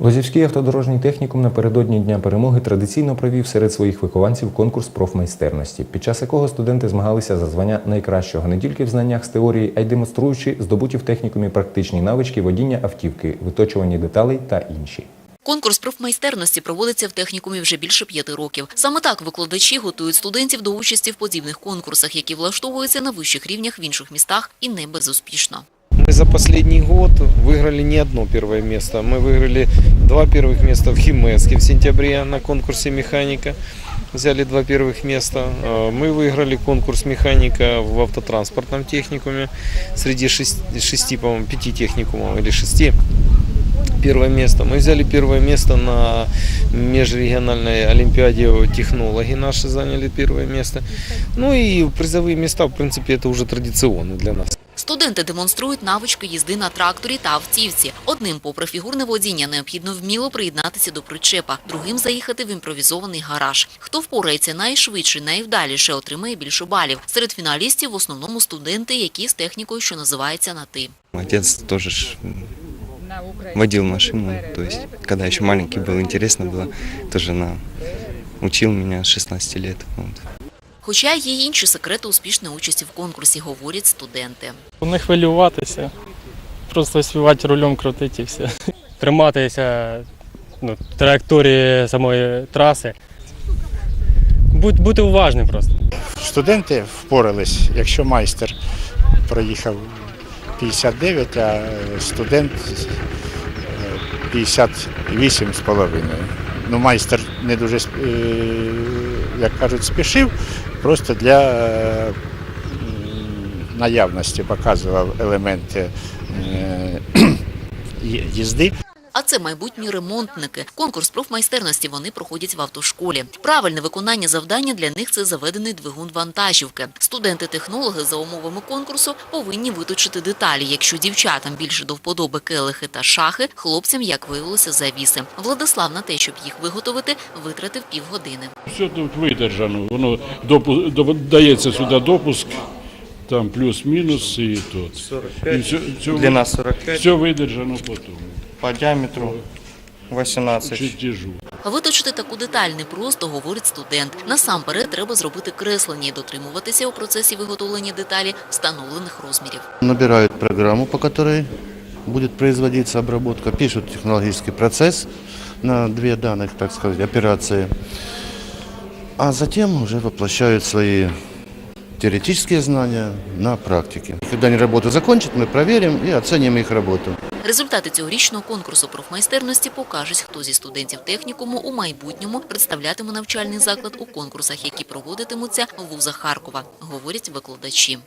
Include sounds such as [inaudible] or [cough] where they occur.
Лозівський автодорожній технікум напередодні Дня перемоги традиційно провів серед своїх вихованців конкурс профмайстерності, під час якого студенти змагалися за звання найкращого не тільки в знаннях з теорії, а й демонструючи здобуті в технікумі практичні навички водіння автівки, виточування деталей та інші. Конкурс профмайстерності проводиться в технікумі вже більше п'яти років. Саме так викладачі готують студентів до участі в подібних конкурсах, які влаштовуються на вищих рівнях в інших містах і не безуспішно. Мы за последний год выиграли не одно первое место. Мы выиграли два первых места в Химеске в сентябре на конкурсе механика. Взяли два первых места. Э, Мы выиграли конкурс механика в автотранспортном техникуме среди шести, шести по-моему, пяти техникумов или шести. Первое место. Мы взяли первое место на межрегиональной олимпиаде технологи наши заняли первое место. Ну и призовые места, в принципе, это уже традиционно для нас. Студенти демонструють навички їзди на тракторі та автівці. Одним, попри фігурне водіння, необхідно вміло приєднатися до причепа, другим заїхати в імпровізований гараж. Хто впорається найшвидше, найвдаліше, отримає більше балів. Серед фіналістів в основному студенти, які з технікою, що називається на ти. Отец тоже ж водил машину, то есть, когда еще маленький был, интересно было, тоже на учил меня с 16 лет. Хоча є інші секрети успішної участі в конкурсі, говорять студенти. Не хвилюватися, просто співати рулем крутити і все. триматися ну, траєкторії самої траси. Будь, бути уважним просто. Студенти впорались, якщо майстер проїхав 59, а студент е, 58,5. Ну, майстер не дуже, е, як кажуть, спішив, просто для е, наявності показував елементи е, [clears throat] їзди. А це майбутні ремонтники. Конкурс профмайстерності вони проходять в автошколі. Правильне виконання завдання для них це заведений двигун вантажівки. Студенти-технологи за умовами конкурсу повинні виточити деталі. Якщо дівчатам більше до вподоби келихи та шахи, хлопцям, як виявилося, завіси. Владислав на те, щоб їх виготовити, витратив півгодини. Все тут видержано, воно допу- дається сюди допуск, там плюс-мінус і тут. І все, все, Длина 45, все видержано по тому, по диаметру 18. чертежу. Виточити таку деталь не просто, говорить студент. Насамперед треба зробити креслення і дотримуватися у процесі виготовлення деталі встановлених розмірів. набирают программу, по которой будет производиться обработка, пишут технологический процесс на две данных, так сказать, операции, а затем уже воплощают свои теоретические знания на практике. Когда они работу закончат, мы проверим и оценим их работу. Результати цьогорічного конкурсу профмайстерності покажуть, хто зі студентів технікуму у майбутньому представлятиме навчальний заклад у конкурсах, які проводитимуться в вузах Харкова, говорять викладачі.